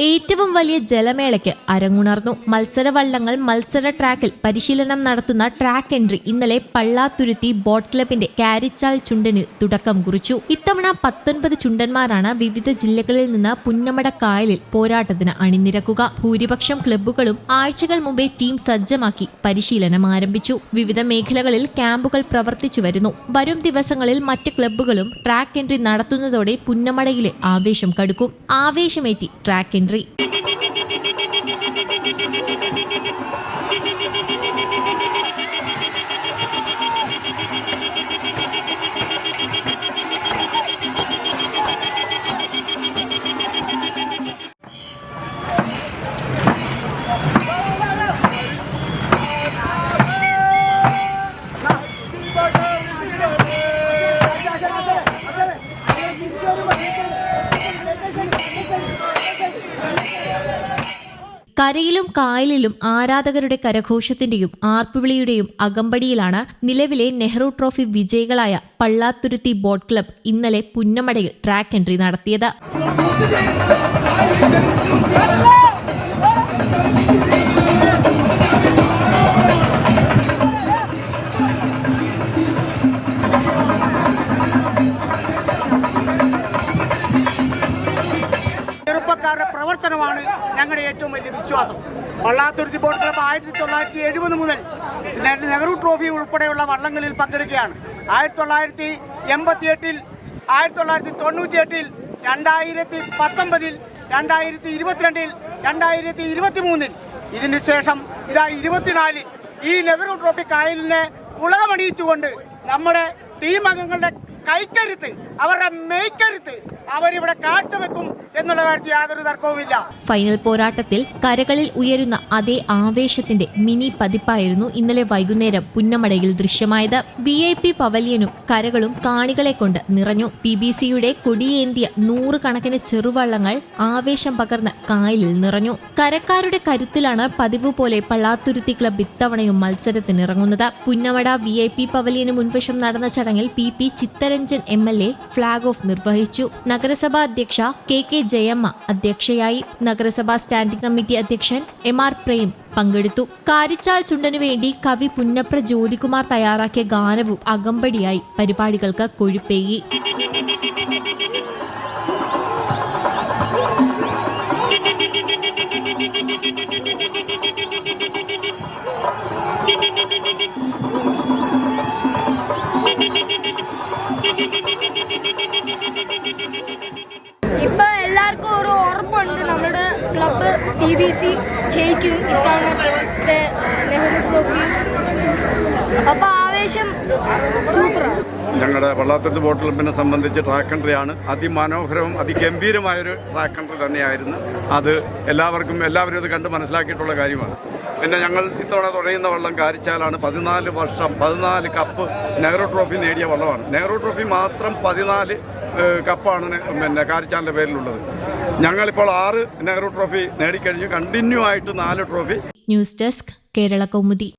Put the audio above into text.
ഏറ്റവും വലിയ ജലമേളയ്ക്ക് അരങ്ങുണർന്നു. മത്സരവള്ളങ്ങൾ മത്സര ട്രാക്കിൽ പരിശീലനം നടത്തുന്ന ട്രാക്ക് എൻട്രി ഇന്നലെ പള്ളാത്തുരുത്തി ബോട്ട് ക്ലബിന്റെ കാരിച്ചാൽ ചുണ്ടനിൽ തുടക്കം കുറിച്ചു. ഇത്തവണ പത്തൊൻപത് ചുണ്ടന്മാരാണ് വിവിധ ജില്ലകളിൽ നിന്ന് പുന്നമട കായലിൽ പോരാട്ടത്തിന് അണിനിരക്കുക. ഭൂരിപക്ഷം ക്ലബ്ബുകളും ആഴ്ചകൾ മുമ്പേ ടീം സജ്ജമാക്കി പരിശീലനം ആരംഭിച്ചു. വിവിധ മേഖലകളിൽ ക്യാമ്പുകൾ പ്രവർത്തിച്ചു വരുന്നു. വരും ദിവസങ്ങളിൽ മറ്റ് ക്ലബ്ബുകളും ട്രാക്ക് എൻട്രി നടത്തുന്നതോടെ പുന്നമടയിലെ ആവേശം കടുക്കും. ആവേശമേറ്റി ട്രാക്ക് എൻട്രി കരയിലും കായലിലും ആരാധകരുടെ കരഘോഷത്തിന്റെയും ആർപ്പുവിളിയുടെയും അകമ്പടിയിലാണ് നിലവിലെ നെഹ്റു ട്രോഫി വിജയികളായ പള്ളാത്തുരുത്തി ബോട്ട് ക്ലബ് ഇന്നലെ പുന്നമടയിൽ ട്രാക്ക് എൻട്രി നടത്തിയത്. വലിയ വിശ്വാസം. വള്ളാത്തുരുത്തി ബോർഡ് ക്ലബ്ബ് ആയിരത്തി തൊള്ളായിരത്തി എഴുപത് മുതൽ നെഹ്റു ട്രോഫി ഉൾപ്പെടെയുള്ള വള്ളങ്ങളിൽ പങ്കെടുക്കുകയാണ്. ആയിരത്തി തൊള്ളായിരത്തി എൺപത്തി എട്ടിൽ ആയിരത്തി തൊള്ളായിരത്തി തൊണ്ണൂറ്റി എട്ടിൽ രണ്ടായിരത്തി പത്തൊമ്പതിൽ രണ്ടായിരത്തി ഇരുപത്തിരണ്ടിൽ രണ്ടായിരത്തി ഇരുപത്തി മൂന്നിൽ ഇതിന് ശേഷം ഇതാ ഇരുപത്തിനാലിൽ ഈ നെഹ്റു ട്രോഫി കായലിനെ ഉളകമണിയിച്ചുകൊണ്ട് നമ്മുടെ ടീം അംഗങ്ങളുടെ കൈക്കരുത്ത് അവരുടെ മെയ്ക്കരുത്ത് അവരിവിടെ കാഴ്ചവെക്കും എന്നുള്ള കാര്യത്തിൽ യാതൊരു തർക്കവുമില്ല. ഫൈനൽ പോരാട്ടത്തിൽ കരകളിൽ ഉയരുന്ന അതേ ആവേശത്തിന്റെ മിനി പതിപ്പായിരുന്നു ഇന്നലെ വൈകുന്നേരം പുന്നമടയിൽ ദൃശ്യമായത്. വി ഐ പി പവലിയനും കരകളും കാണികളെ കൊണ്ട് നിറഞ്ഞു. പി ബി സിയുടെ കൊടിയേന്തിയ നൂറുകണക്കിന് ചെറുവള്ളങ്ങൾ ആവേശം പകർന്ന് കായലിൽ നിറഞ്ഞു. കരക്കാരുടെ കരുത്തിലാണ് പതിവ് പോലെ പള്ളാത്തുരുത്തി ക്ലബ് ഇത്തവണയും മത്സരത്തിനിറങ്ങുന്നത് പുന്നമട വി ഐ പി പവലിയന് മുൻവശം നടന്ന ചടങ്ങിൽ P P Chitharanjan M L A flag off നിർവഹിച്ചു. നഗരസഭാ അധ്യക്ഷ കെ കെ ജയമ്മ അധ്യക്ഷയായി നഗരസഭാ സ്റ്റാൻഡിംഗ് കമ്മിറ്റി അധ്യക്ഷൻ എം ആർ പ്രേം പങ്കെടുത്തു. കാരിച്ചാൽ ചുണ്ടനു വേണ്ടി കവി പുന്നപ്ര ജ്യോതികുമാർ തയ്യാറാക്കിയ ഗാനവും അകമ്പടിയായി പരിപാടികൾക്ക് കൊഴുപ്പേകി. ക്ലബ്ബ് പി ബി സി ജയിക്കും ഇത്തവണത്തെ നെഹ്റു ട്രോഫി. അപ്പൊ ആവേശം സൂപ്പറാണ്. ഞങ്ങളുടെ വള്ളാത്തത്ത് ബോട്ട് ക്ലബിനെ സംബന്ധിച്ച് ട്രാക്ക് കൺട്രിയാണ് അതിമനോഹരവും അതിഗംഭീരമായൊരു ട്രാക്ക് കൺട്രി തന്നെയായിരുന്നു. അത് എല്ലാവർക്കും എല്ലാവരും ഇത് കണ്ട് മനസ്സിലാക്കിയിട്ടുള്ള കാര്യമാണ്. പിന്നെ ഞങ്ങൾ ഇത്തവണ തുഴയുന്ന വള്ളം കാരിച്ചാലാണ് പതിനാല് വർഷം പതിനാല് കപ്പ് നെഹ്റു ട്രോഫി നേടിയ വള്ളമാണ്. നെഹ്റു ട്രോഫി മാത്രം പതിനാല് കപ്പാണ് പിന്നെ കാരിച്ചാലിന്റെ പേരിലുള്ളത്. ഞങ്ങളിപ്പോൾ ആറ് നെഹ്റു ട്രോഫി നേടിക്കഴിഞ്ഞു. കണ്ടിന്യൂ ആയിട്ട് നാല് trophy. News desk Kerala Kaumudi.